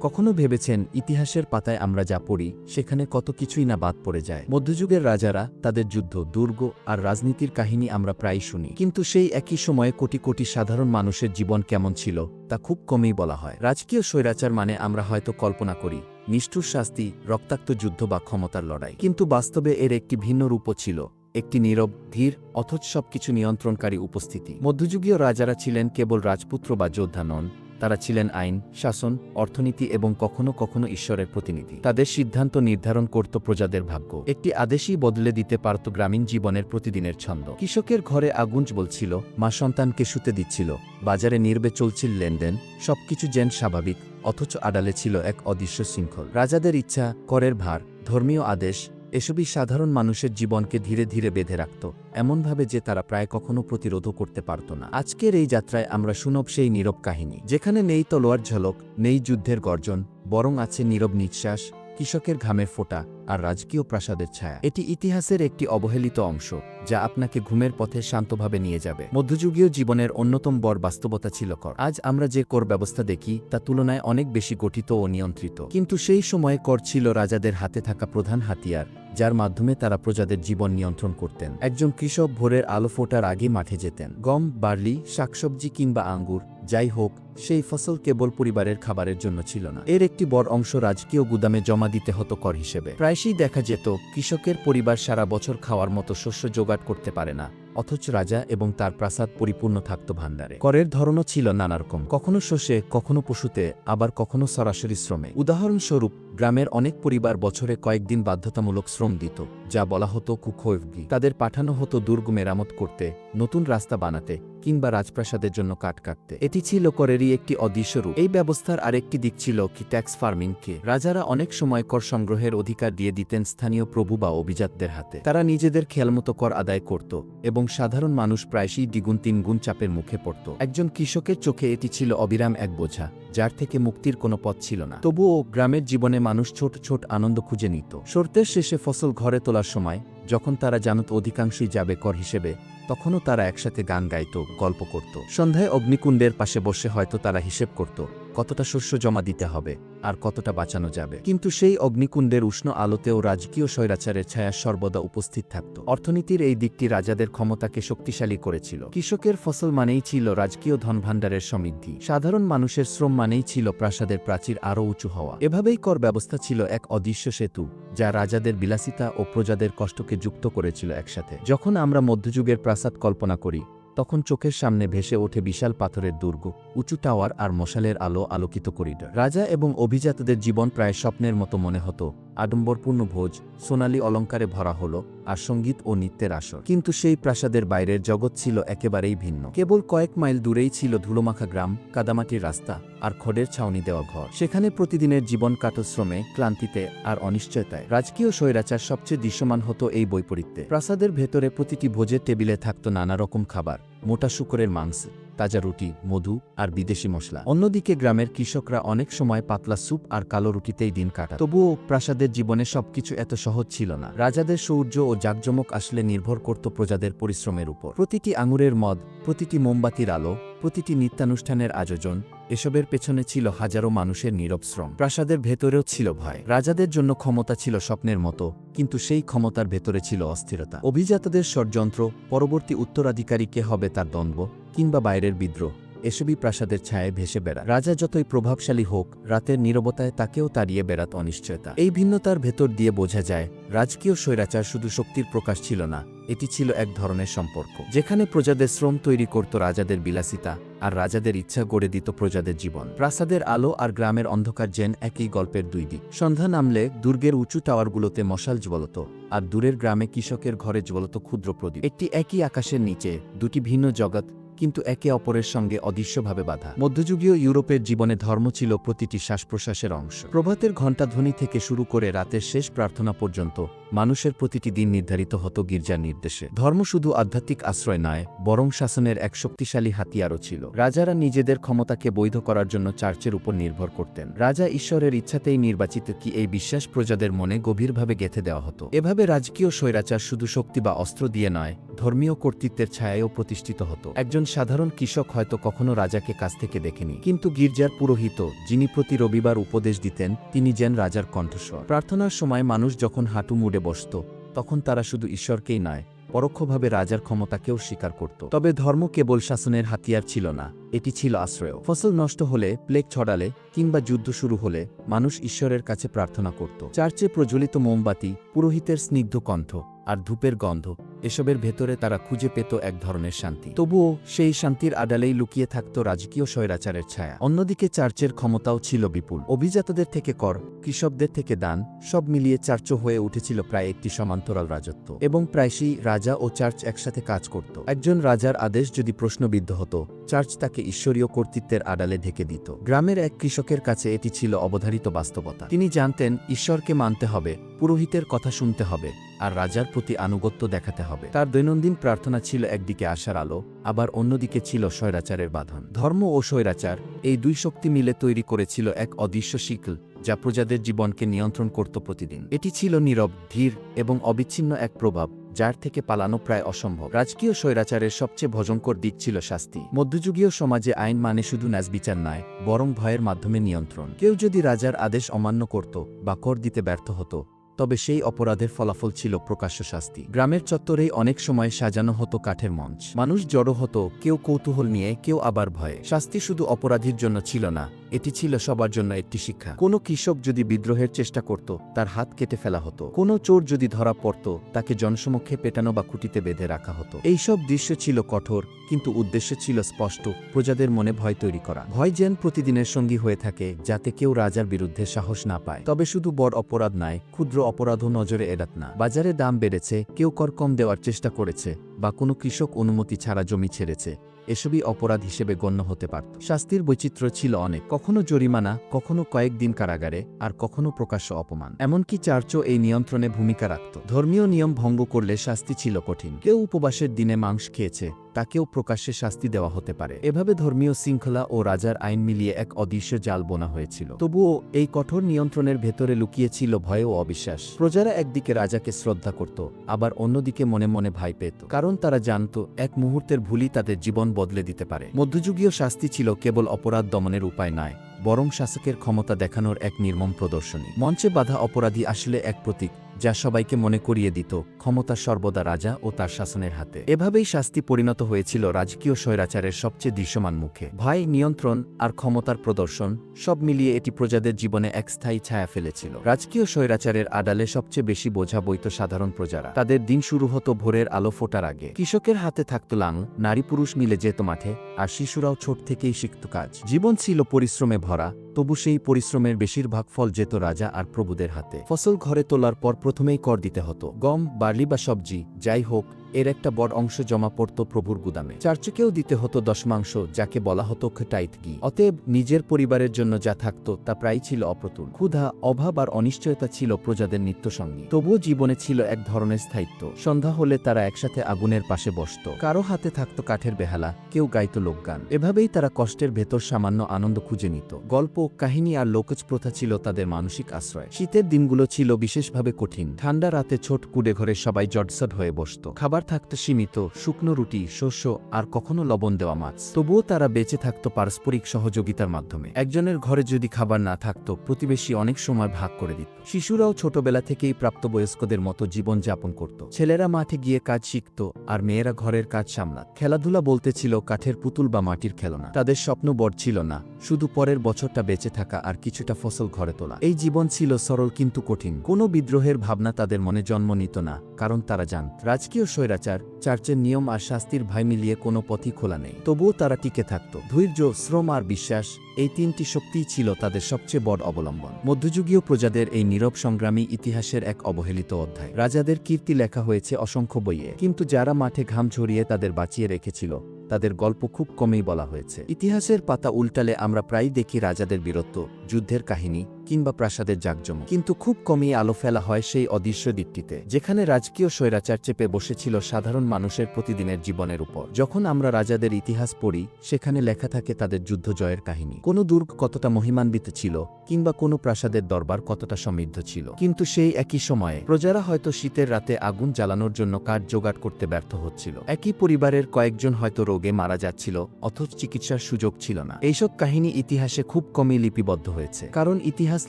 কখনো ভেবেছেন ইতিহাসের পাতায় আমরা যা পড়ি, সেখানে কত কিছুই না বাদ পড়ে যায়? মধ্যযুগের রাজারা, তাদের যুদ্ধ, দুর্গ আর রাজনীতির কাহিনী আমরা প্রায়ই শুনি। কিন্তু সেই একই সময়ে কোটি কোটি সাধারণ মানুষের জীবন কেমন ছিল, তা খুব কমেই বলা হয়। রাজকীয় স্বৈরাচার মানে আমরা হয়তো কল্পনা করি, নিষ্ঠুর শাস্তি, রক্তাক্ত যুদ্ধ বা ক্ষমতার লড়াই। কিন্তু বাস্তবে এর একটি ভিন্ন রূপও ছিল, একটি নীরব, ধীর, অথচ সবকিছু নিয়ন্ত্রণকারী উপস্থিতি। মধ্যযুগীয় রাজারা ছিলেন কেবল রাজপুত্র বা যোদ্ধা নন তারা ছিলেন আইন, শাসন, অর্থনীতি এবং কখনো কখনো ঈশ্বরের প্রতিনিধি। তাদের সিদ্ধান্ত নির্ধারণ করত প্রজাদের ভাগ্য। একটি আদেশই বদলে দিতে পারত গ্রামীণ জীবনের প্রতিদিনের ছন্দ। কৃষকের ঘরে আগুন বলছিল মা সন্তানকে শুতে দিচ্ছিল, বাজারে নির্বে চলছিল লেনদেন, সবকিছু যেন স্বাভাবিক, অথচ আড়ালে ছিল এক অদৃশ্য শৃঙ্খল। রাজাদের ইচ্ছা, করের ভার, ধর্মীয় আদেশ এসবই সাধারণ মানুষের জীবনকে ধীরে ধীরে বেঁধে রাখত, এমনভাবে যে তারা প্রায় কখনো প্রতিরোধও করতে পারত না। আজকের এই যাত্রায় আমরা শুনব সেই নীরব কাহিনী, যেখানে নেই তলোয়ার ঝলক, নেই যুদ্ধের গর্জন, বরং আছে নীরব নিঃশ্বাস কৃষকের ঘামে ফোটা আর রাজকীয় প্রাসাদের ছায়া। এটি ইতিহাসের একটি অবহেলিত অংশ, যা আপনাকে ঘুমের পথে শান্তভাবে নিয়ে যাবে। মধ্যযুগীয় জীবনের অন্যতম বর বাস্তবতা ছিল কর। আজ আমরা যে কর ব্যবস্থা দেখি, তা তুলনায় অনেক বেশি গঠিত ও নিয়ন্ত্রিত। কিন্তু সেই সময়ে কর ছিল রাজাদের হাতে থাকা প্রধান হাতিয়ার, যার মাধ্যমে তারা প্রজাদের জীবন নিয়ন্ত্রণ করতেন। একজন কৃষক ভোরের আলো ফোটার আগে মাঠে যেতেন। গম, বার্লি, শাকসবজি কিংবা আঙ্গুর যাই হোক, সেই ফসল কেবল পরিবারের খাবারের জন্য ছিল না। এর একটি বড় অংশ রাজকীয় গুদামে জমা দিতে হতো কর হিসেবে। প্রায়শই দেখা যেত, কৃষকের পরিবার সারা বছর খাওয়ার মতো শস্য জোগাড় করতে পারে না, অথচ রাজা এবং তার প্রাসাদ পরিপূর্ণ থাকত ভান্ডারে করের ধরনও ছিল নানারকম। কখনো শস্যে, কখনো পশুতে, আবার কখনো সরাসরি শ্রমে। উদাহরণস্বরূপ গ্রামের অনেক পরিবার বছরে কয়েকদিন বাধ্যতামূলক শ্রম দিত, যা বলা হতো কুখোয়ভগি তাদের পাঠানো হতো দুর্গ মেরামত করতে, নতুন রাস্তা বানাতে, কিংবা রাজপ্রাসাদের জন্য কাঠ কাটতে। এটি ছিল করেরই একটি অদৃশ্য রূপ। এই ব্যবস্থার আরেকটি দিক ছিল কি ট্যাক্স ফার্মিংকে। রাজারা অনেক সময় কর সংগ্রহের অধিকার দিয়ে দিতেন স্থানীয় প্রভু বা অভিজাতদের হাতে। তারা নিজেদের খেয়ালমতো কর আদায় করত, এবং সাধারণ মানুষ প্রায়শই দ্বিগুণ তিনগুণ চাপের মুখে পড়ত। একজন কৃষকের চোখে এটি ছিল অবিরাম এক বোঝা, যার থেকে মুক্তির কোনো পথ ছিল না। তবুও গ্রামের জীবনে মানুষ ছোট ছোট আনন্দ খুঁজে নিত। শর্তের শেষে ফসল ঘরে তোলার সময়, যখন তারা জানত অধিকাংশই যাবে কর হিসেবে, তখনও তারা একসাথে গান গাইত, গল্প করত। সন্ধ্যায় অগ্নিকুণ্ডের পাশে বসে হয়তো তারা হিসেব করত। কতটা শস্য জমা দিতে হবে আর কতটা বাঁচানো যাবে। কিন্তু সেই অগ্নিকুণ্ডের উষ্ণ আলোতেও রাজকীয় স্বৈরাচারের ছায়া সর্বদা উপস্থিত থাকত। অর্থনীতির এই দিকটি রাজাদের ক্ষমতাকে শক্তিশালী করেছিল। কৃষকের ফসল মানেই ছিল রাজকীয় ধনভাণ্ডারের সমৃদ্ধি। সাধারণ মানুষের শ্রম মানেই ছিল প্রাসাদের প্রাচীর আরও উঁচু হওয়া। এভাবেই কর ব্যবস্থা ছিল এক অদৃশ্য সেতু, যা রাজাদের বিলাসিতা ও প্রজাদের কষ্টকে যুক্ত করেছিল একসাথে। যখন আমরা মধ্যযুগের প্রাসাদ কল্পনা করি তখন চোখের সামনে ভেসে ওঠে বিশাল পাথরের দুর্গ, উঁচু টাওয়ার আর মশালের আলো আলোকিত করিডর। রাজা এবং অভিজাতদের জীবন প্রায় স্বপ্নের মতো মনে হতো। আডম্বরপূর্ণ ভোজ সোনালি অলঙ্কারে ভরা হল আর সংগীত ও নৃত্যের আসর। কিন্তু সেই প্রাসাদের বাইরের জগৎ ছিল একেবারেই ভিন্ন। কেবল কয়েক মাইল দূরেই ছিল ধুলোমাখা গ্রাম, কাদামাটির রাস্তা আর খড়ের ছাউনি দেওয়া ঘর। সেখানে প্রতিদিনের জীবন কাটো শ্রমে, ক্লান্তিতে আর অনিশ্চয়তায় রাজকীয় স্বৈরাচার সবচেয়ে দৃশ্যমান হতো এই বৈপরীত্যে। প্রাসাদের ভেতরে প্রতিটি ভোজের টেবিলে থাকত নানা রকম খাবার, মোটা শুকরের মাংস তাজা রুটি, মধু আর বিদেশি মশলা। অন্যদিকে গ্রামের কৃষকরা অনেক সময় পাতলা স্যুপ আর কালো রুটিতেই দিন কাটা তবুও প্রাসাদের জীবনে সবকিছু এত সহজ ছিল না। রাজাদের সৌর্য ও জাকজমক আসলে নির্ভর করত প্রজাদের পরিশ্রমের উপর। প্রতিটি আঙুরের মদ, প্রতিটি মোমবাতির আলো, প্রতিটি নিত্যানুষ্ঠানের আয়োজন এসবের পেছনে ছিল হাজারো মানুষের নীরব শ্রম। প্রাসাদের ভেতরেও ছিল ভয়। রাজাদের জন্য ক্ষমতা ছিল স্বপ্নের মতো, কিন্তু সেই ক্ষমতার ভেতরে ছিল অস্থিরতা। অভিজাতদের ষড়যন্ত্র, পরবর্তী উত্তরাধিকারী কে হবে তার দ্বন্দ্ব, কিংবা বাইরের বিদ্রোহ। এসবই প্রাসাদের ছায়ায় ভেসে বেড়া রাজা যতই প্রভাবশালী হোক, রাতের নীরবতায় তাকেও তাড়িয়ে বেড়াত অনিশ্চয়তা। এই ভিন্নতার ভেতর দিয়ে বোঝা যায়, রাজকীয় স্বৈরাচার শুধু শক্তির প্রকাশ ছিল না, এটি ছিল এক ধরনের সম্পর্ক। যেখানে প্রজাদের শ্রম তৈরি করত রাজাদের বিলাসিতা, আর রাজাদের ইচ্ছা গড়ে দিত প্রজাদের জীবন। প্রাসাদের আলো আর গ্রামের অন্ধকার জেন একই গল্পের দুই দিক। সন্ধ্যা নামলে দুর্গের উঁচু টাওয়ারগুলোতে মশাল জ্বলত, আর দূরের গ্রামে কৃষকের ঘরে জ্বলত ক্ষুদ্র প্রদীপ। একটি একই আকাশের নিচে, দুটি ভিন্ন জগৎ কিন্তু একে অপরের সঙ্গে অদৃশ্যভাবে বাধা। মধ্যযুগীয় ইউরোপের জীবনে ধর্ম ছিল প্রতিটি শ্বাস প্রশ্বাসের অংশ। প্রভাতের ঘণ্টাধ্বনি থেকে শুরু করে রাতের শেষ প্রার্থনা পর্যন্ত মানুষের প্রতিটি দিন নির্ধারিত হতো গির্জার নির্দেশে। ধর্ম শুধু আধ্যাত্মিক আশ্রয় নয়, বরং শাসনের এক শক্তিশালী হাতিয়ারও ছিল। রাজারা নিজেদের ক্ষমতাকে বৈধ করার জন্য চার্চের উপর নির্ভর করতেন। রাজা ঈশ্বরের ইচ্ছাতেই নির্বাচিত কি এই বিশ্বাস প্রজাদের মনে গভীরভাবে গেঁথে দেওয়া হতো। এভাবে রাজকীয় স্বৈরাচার শুধু শক্তি বা অস্ত্র দিয়ে নয়, ধর্মীয় কর্তৃত্বের ছায়ায়ও প্রতিষ্ঠিত হতো। একজন সাধারণ কৃষক হয়তো কখনো রাজাকে কাছ থেকে দেখেনি। কিন্তু গির্জার পুরোহিত, যিনি প্রতি রবিবার উপদেশ দিতেন, তিনি যেন রাজার কণ্ঠস্বর। প্রার্থনার সময় মানুষ যখন হাঁটু মুড়ে বসত, তখন তারা শুধু ঈশ্বরকেই নয়, পরোক্ষভাবে রাজার ক্ষমতাকেও স্বীকার করত। তবে ধর্ম কেবল শাসনের হাতিয়ার ছিল না, এটি ছিল আশ্রয়। ফসল নষ্ট হলে, প্লেগ ছড়ালে, কিংবা যুদ্ধ শুরু হলে, মানুষ ঈশ্বরের কাছে প্রার্থনা করত। চার্চে প্রজ্বলিত মোমবাতি, পুরোহিতের স্নিগ্ধ কণ্ঠ, আর ধূপের গন্ধ এসবের ভেতরে তারা খুঁজে পেত এক ধরনের শান্তি। তবুও সেই শান্তির আড়ালেই লুকিয়ে থাকত রাজকীয় স্বৈরাচারের ছায়া। অন্যদিকে চার্চের ক্ষমতাও ছিল বিপুল। অভিজাতদের থেকে কর, কৃষকদের থেকে দান, সব মিলিয়ে চার্চ হয়ে উঠেছিল প্রায় একটি সমান্তরাল রাজত্ব। এবং প্রায়শই রাজা ও চার্চ একসাথে কাজ করত। একজন রাজার আদেশ যদি প্রশ্নবিদ্ধ হতো, চার্চ তাকে ঈশ্বরীয় কর্তৃত্বের আড়ালে ঢেকে দিত। গ্রামের এক কৃষকের কাছে এটি ছিল অবধারিত বাস্তবতা। তিনি জানতেন, ঈশ্বরকে মানতে হবে, পুরোহিতের কথা শুনতে হবে। আর রাজার প্রতি আনুগত্য দেখাতে হবে। তার দৈনন্দিন প্রার্থনা ছিল একদিকে আশার আলো, আবার অন্যদিকে ছিল স্বৈরাচারের বাঁধন। ধর্ম ও স্বৈরাচার এই দুই শক্তি মিলে তৈরি করেছিল এক অদৃশ্য শিকল, যা প্রজাদের জীবনকে নিয়ন্ত্রণ করত প্রতিদিন। এটি ছিল নীরব, ধীর এবং অবিচ্ছিন্ন এক প্রভাব, যার থেকে পালানো প্রায় অসম্ভব। রাজকীয় স্বৈরাচারের সবচেয়ে ভজঙ্কর দিক ছিল শাস্তি। মধ্যযুগীয় সমাজে আইন মানে শুধু ন্যাসবিচার নয়, বরং ভয়ের মাধ্যমে নিয়ন্ত্রণ। কেউ যদি রাজার আদেশ অমান্য করত বা কর দিতে ব্যর্থ হতো তবে সেই অপরাধের ফলাফল ছিল প্রকাশ্য শাস্তি। গ্রামের চত্বরেই অনেক সময় সাজানো হতো কাঠের মঞ্চ। মানুষ জড়ো হতো, কেউ কৌতূহল নিয়ে, কেউ আবার ভয়ে। শাস্তি শুধু অপরাধীর জন্য ছিল না এটি ছিল সবার জন্য একটি শিক্ষা। কোনো কৃষক যদি বিদ্রোহের চেষ্টা করত, তার হাত কেটে ফেলা হতো। কোনো চোর যদি ধরা পড়ত, তাকে জনসমক্ষে পেটানো বা খুঁটিতে বেঁধে রাখা হতো। এইসব দৃশ্য ছিল কঠোর, কিন্তু উদ্দেশ্য ছিল স্পষ্ট, প্রজাদের মনে ভয় তৈরি করা। ভয় যেন প্রতিদিনের সঙ্গী হয়ে থাকে, যাতে কেউ রাজার বিরুদ্ধে সাহস না পায়। তবে শুধু বড় অপরাধ নয়, ক্ষুদ্র অপরাধও নজরে এড়াত না। বাজারে দাম বেড়েছে, কেউ কর কম দেওয়ার চেষ্টা করেছে, বা কোনো কৃষক অনুমতি ছাড়া জমি ছেড়েছে। এসবই অপরাধ হিসেবে গণ্য হতে পারত। শাস্তির বৈচিত্র্য ছিল অনেক। কখনো জরিমানা, কখনো কয়েকদিন কারাগারে, আর কখনো প্রকাশ্য অপমান। এমনকি চার্চও এই নিয়ন্ত্রণে ভূমিকা রাখত। ধর্মীয় নিয়ম ভঙ্গ করলে শাস্তি ছিল কঠিন। কেউ উপবাসের দিনে মাংস খেয়েছে তাকেও প্রকাশ্যে শাস্তি দেওয়া হতে পারে। এভাবে ধর্মীয় শৃঙ্খলা ও রাজার আইন মিলিয়ে এক অদৃশ্য জাল বোনা হয়েছিল। তবুও এই কঠোর নিয়ন্ত্রণের ভেতরে লুকিয়েছিল ভয় ও অবিশ্বাস। প্রজারা একদিকে রাজাকে শ্রদ্ধা করত, আবার অন্যদিকে মনে মনে ভয় পেত। কারণ তারা জানত, এক মুহূর্তের ভুলই তাদের জীবন বদলে দিতে পারে। মধ্যযুগীয় শাস্তি ছিল কেবল অপরাধ দমনের উপায় নয়, বরং শাসকের ক্ষমতা দেখানোর এক নির্মম প্রদর্শনী। মঞ্চে বাধা অপরাধী আসলে এক প্রতীক যা সবাইকে মনে করিয়ে দিত, ক্ষমতা সর্বদা রাজা ও তার শাসনের হাতে। এভাবেই শাস্তি পরিণত হয়েছিল রাজকীয় স্বৈরাচারের সবচেয়ে দৃশ্যমান মুখে। ভয়, নিয়ন্ত্রণ আর ক্ষমতার প্রদর্শন সব মিলিয়ে এটি প্রজাদের জীবনে এক স্থায়ী ছায়া ফেলেছিল। রাজকীয় স্বৈরাচারের আড়ালে সবচেয়ে বেশি বোঝা বইত সাধারণ প্রজারা। তাদের দিন শুরু হতো ভোরের আলো ফোটার আগে। কৃষকের হাতে থাকত লাং নারী পুরুষ মিলে যেত মাঠে, আর শিশুরাও ছোট থেকেই শিখত কাজ। জীবন ছিল পরিশ্রমে ভরা, তবু সেই পরিশ্রমের বেশিরভাগ ফল যেত রাজা আর প্রভুদের হাতে। ফসল ঘরে তোলার পর প্রথমেই কর দিতে হতো। গম, বার্লি বা সবজি, যাই হোক, এর একটা বড় অংশ জমা পড়ত প্রভুর গুদামে। চার্চকেও দিতে হতো দশমাংশ যাকে বলা হতো টাইট গি। অতএব নিজের পরিবারের জন্য যা থাকত তা প্রায় ছিল অপ্রতুল। ক্ষুধা, অভাব আর অনিশ্চয়তা ছিল প্রজাদের নিত্যসঙ্গী। তবুও জীবনে ছিল এক ধরনের স্থায়িত্ব। সন্ধ্যা হলে তারা একসাথে আগুনের পাশে বসত। কারও হাতে থাকত কাঠের বেহালা, কেউ গাইত লোকগান। এভাবেই তারা কষ্টের ভেতর সামান্য আনন্দ খুঁজে নিত। গল্প, কাহিনী আর লোকজ প্রথা ছিল তাদের মানসিক আশ্রয়। শীতের দিনগুলো ছিল বিশেষভাবে কঠিন। ঠান্ডা রাতে ছোট কুড়ে ঘরে সবাই জটসট হয়ে বসত। খাবার থাকত সীমিত, শুকনো রুটি, শস্য আর কখনো লবণ দেওয়া মাছ। তবুও তারা বেঁচে থাকত পারস্পরিক সহযোগিতার মাধ্যমে। একজনের ঘরে যদি খাবার না থাকত, প্রতিবেশী অনেক সময় ভাগ করে দিত। শিশুরাও ছোটবেলা থেকেই প্রাপ্তবয়স্কদের মতো জীবন যাপন করত। ছেলেরা মাঠে গিয়ে কাজ শিখত আর মেয়েরা ঘরের কাজ সামলাত। খেলাধুলা বলতে ছিল কাঠের পুতুল বা মাটির খেলনা। তাদের স্বপ্ন বড় ছিল না। শুধু পরের বছরটা বেঁচে থাকা আর কিছুটা ফসল ঘরে তোলা। এই জীবন ছিল সরল কিন্তু কঠিন। কোনো বিদ্রোহের ভাবনা তাদের মনে জন্ম নিত না, কারণ তারা যান রাজকীয় স্বৈরাচার, চার্চের নিয়ম আর শাস্তির ভাই মিলিয়ে কোনো পথই খোলা নেই। তবুও তারা টিকে থাকত। ধৈর্য, শ্রম আর বিশ্বাস এই তিনটি শক্তিই ছিল তাদের সবচেয়ে বড় অবলম্বন। মধ্যযুগীয় প্রজাদের এই নীরব সংগ্রামী ইতিহাসের এক অবহেলিত অধ্যায়। রাজাদের কীর্তি লেখা হয়েছে অসংখ্য বইয়ে, কিন্তু যারা মাঠে ঘাম ঝরিয়ে তাদের বাঁচিয়ে রেখেছিল, তাদের গল্প খুব কমেই বলা হয়েছে। ইতিহাসের পাতা উল্টালে আমরা প্রায়ই দেখি রাজাদের বীরত্ব, যুদ্ধের কাহিনী, কিংবা প্রাসাদের জাকজমক। কিন্তু খুব কমই আলো ফেলা হয় সেই অদৃশ্য দিকটিতে যেখানে রাজকীয় স্বৈরাচার চেপে বসেছিল সাধারণ মানুষের প্রতিদিনের জীবনের উপর। যখন আমরা রাজাদের ইতিহাস পড়ি, সেখানে লেখা থাকে তাদের যুদ্ধ জয়ের কাহিনী। কোনো দুর্গ কতটা মহিমান্বিত ছিল, কিংবা কোনো প্রাসাদের দরবার কতটা সমৃদ্ধ ছিল। কিন্তু সেই একই সময়ে, প্রজারা হয়তো শীতের রাতে আগুন জ্বালানোর জন্য কাঠ জোগাড় করতে ব্যর্থ হচ্ছিল। একই পরিবারের কয়েকজন হয়তো রোগে মারা যাচ্ছিল, অথচ চিকিৎসার সুযোগ ছিল না। এইসব কাহিনী ইতিহাসে খুব কমই লিপিবদ্ধ হয়েছে। কারণ ইতিহাস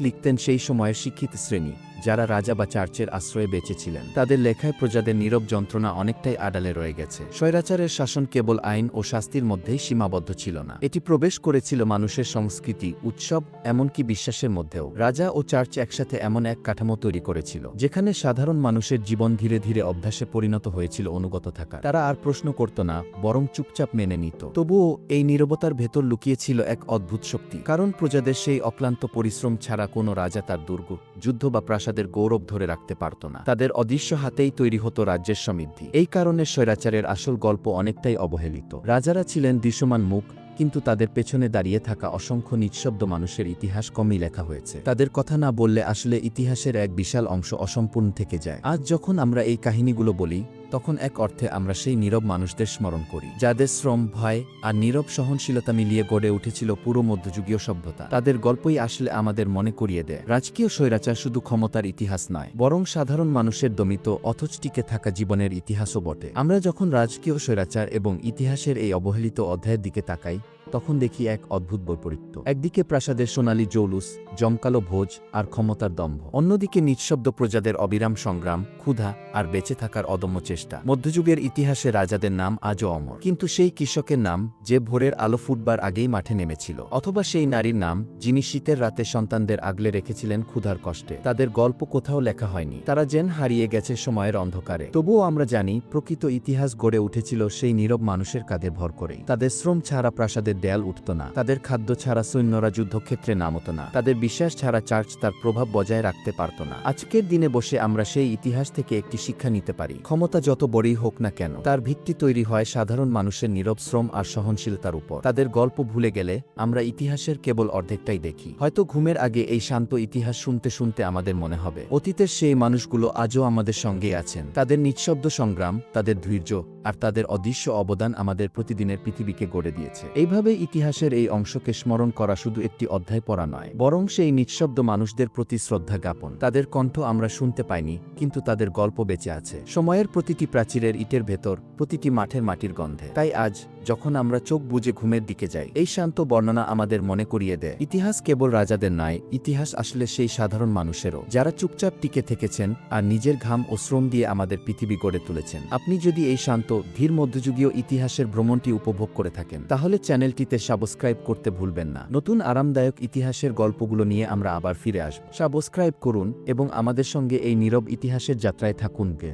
লিখতেন সেই সময়ের শিক্ষিত শ্রেণি, যারা রাজা বা চার্চের আশ্রয়ে বেঁচেছিলেন তাদের লেখায় প্রজাদের নীরব যন্ত্রণা অনেকটাই আড়ালে রয়ে গেছে। স্বৈরাচারের শাসন কেবল আইন ও শাস্তির মধ্যেই সীমাবদ্ধ ছিল না। এটি প্রবেশ করেছিল মানুষের সংস্কৃতি, উৎসব, এমনকি বিশ্বাসের মধ্যেও রাজা ও চার্চ একসাথে এমন এক কাঠামো তৈরি করেছিল, যেখানে সাধারণ মানুষের জীবন ধীরে ধীরে অভ্যাসে পরিণত হয়েছিল অনুগত থাকা তারা আর প্রশ্ন করত না, বরং চুপচাপ মেনে নিত। তবুও এই নীরবতার ভেতর লুকিয়েছিল এক অদ্ভুত শক্তি, কারণ প্রজাদের সেই অক্লান্ত পরিশ্রম ছাড়া কোনো রাজা তার দুর্গ, যুদ্ধ বা প্রাসাদের গৌরব ধরে রাখতে পারত না। তাদের অদৃশ্য হাতেই তৈরি হতো রাজ্যের সমৃদ্ধি। এই কারণে স্বৈরাচারের আসল গল্প অনেকটাই অবহেলিত। রাজারা ছিলেন দৃশ্যমান মুখ কিন্তু তাদের পেছনে দাঁড়িয়ে থাকা অসংখ্য নিঃশব্দ মানুষের ইতিহাস কমই লেখা হয়েছে। তাদের কথা না বললে আসলে ইতিহাসের এক বিশাল অংশ অসম্পূর্ণ থেকে যায়। আজ যখন আমরা এই কাহিনীগুলো বলি তখন এক অর্থে আমরা সেই নীরব মানুষদের স্মরণ করি, যাদের শ্রম, ভয় আর নীরব সহনশীলতা মিলিয়ে গড়ে উঠেছিল পুরো মধ্যযুগীয় সভ্যতা। তাদের গল্পই আসলে আমাদের মনে করিয়ে দেয়, রাজকীয় স্বৈরাচার শুধু ক্ষমতার ইতিহাস নয়, বরং সাধারণ মানুষের দমিত, অথচ টিকে থাকা জীবনের ইতিহাসও বটে। আমরা যখন রাজকীয় স্বৈরাচার এবং ইতিহাসের এই অবহেলিত অধ্যায়ের দিকে তাকাই তখন দেখি এক অদ্ভুত বৈপরীত্য। একদিকে প্রাসাদের সোনালী জৌলুস, জমকালো ভোজ আর ক্ষমতার দম্ভ। অন্যদিকে নিঃশব্দ প্রজাদের অবিরাম সংগ্রাম, ক্ষুধা আর বেঁচে থাকার অদম্য চেষ্টা। মধ্যযুগের ইতিহাসে রাজাদের নাম আজও অমর। কিন্তু সেই কৃষকের নাম যে ভোরের আলো ফুটবার আগেই মাঠে নেমেছিল। অথবা সেই নারীর নাম যিনি শীতের রাতে সন্তানদের আগলে রেখেছিলেন ক্ষুধার কষ্টে। তাদের গল্প কোথাও লেখা হয়নি। তারা যেন হারিয়ে গেছে সময়ের অন্ধকারে। তবুও আমরা জানি, প্রকৃত ইতিহাস গড়ে উঠেছিল সেই নীরব মানুষের কাঁধে ভর করেই। তাদের শ্রম ছাড়া প্রাসাদের দেয়াল উঠত না। তাদের খাদ্য ছাড়া সৈন্যরা যুদ্ধক্ষেত্রে নামত না। তাদের বিশ্বাস ছাড়া চার্চ তার প্রভাব বজায় রাখতে পারত না। আজকের দিনে বসে আমরা সেই ইতিহাস থেকে একটি শিক্ষা নিতে পারি। ক্ষমতা যত বড়ই হোক না কেন, তার ভিত্তি তৈরি হয় সাধারণ মানুষের নীরব শ্রম আর সহনশীলতার উপর। তাদের গল্প ভুলে গেলে আমরা ইতিহাসের কেবল অর্ধেকটাই দেখি। হয়তো ঘুমের আগে এই শান্ত ইতিহাস শুনতে শুনতে আমাদের মনে হবে। অতীতের সেই মানুষগুলো আজও আমাদের সঙ্গে আছেন। তাদের নিঃশব্দ সংগ্রাম, তাদের ধৈর্য আর তাদের অদৃশ্য অবদান আমাদের প্রতিদিনের পৃথিবীকে গড়ে দিয়েছে। এইভাবে ইতিহাসের এই অংশকে স্মরণ করা শুধু একটি অধ্যায় পড়া নয়, বরং সেই নিঃশব্দ মানুষদের প্রতি শ্রদ্ধা জ্ঞাপন। তাদের কণ্ঠ আমরা শুনতে পাইনি, কিন্তু তাদের গল্প বেঁচে আছে। সময়ের প্রতিটি প্রাচীরের ইটের ভেতর, প্রতিটি মাঠের মাটির গন্ধে। তাই আজ, যখন আমরা চোখ বুজে ঘুমের দিকে যাই, এই শান্ত বর্ণনা আমাদের মনে করিয়ে দেয়। ইতিহাস কেবল রাজাদের নয়, ইতিহাস আসলে সেই সাধারণ মানুষেরও। যারা চুপচাপ টিকে থেকেছেন, আর নিজের ঘাম ও শ্রম দিয়ে আমাদের পৃথিবী গড়ে তুলেছেন। আপনি যদি এই শান্ত, ধীর মধ্যযুগীয় ইতিহাসের ভ্রমণটি উপভোগ করে থাকেন, তাহলে চ্যানেলটিতে সাবস্ক্রাইব করতে ভুলবেন না। নতুন আরামদায়ক ইতিহাসের গল্পগুলো নিয়ে আমরা আবার ফিরে আসব। সাবস্ক্রাইব করুন এবং আমাদের সঙ্গে এই নীরব ইতিহাসের যাত্রায় থাকুন গে।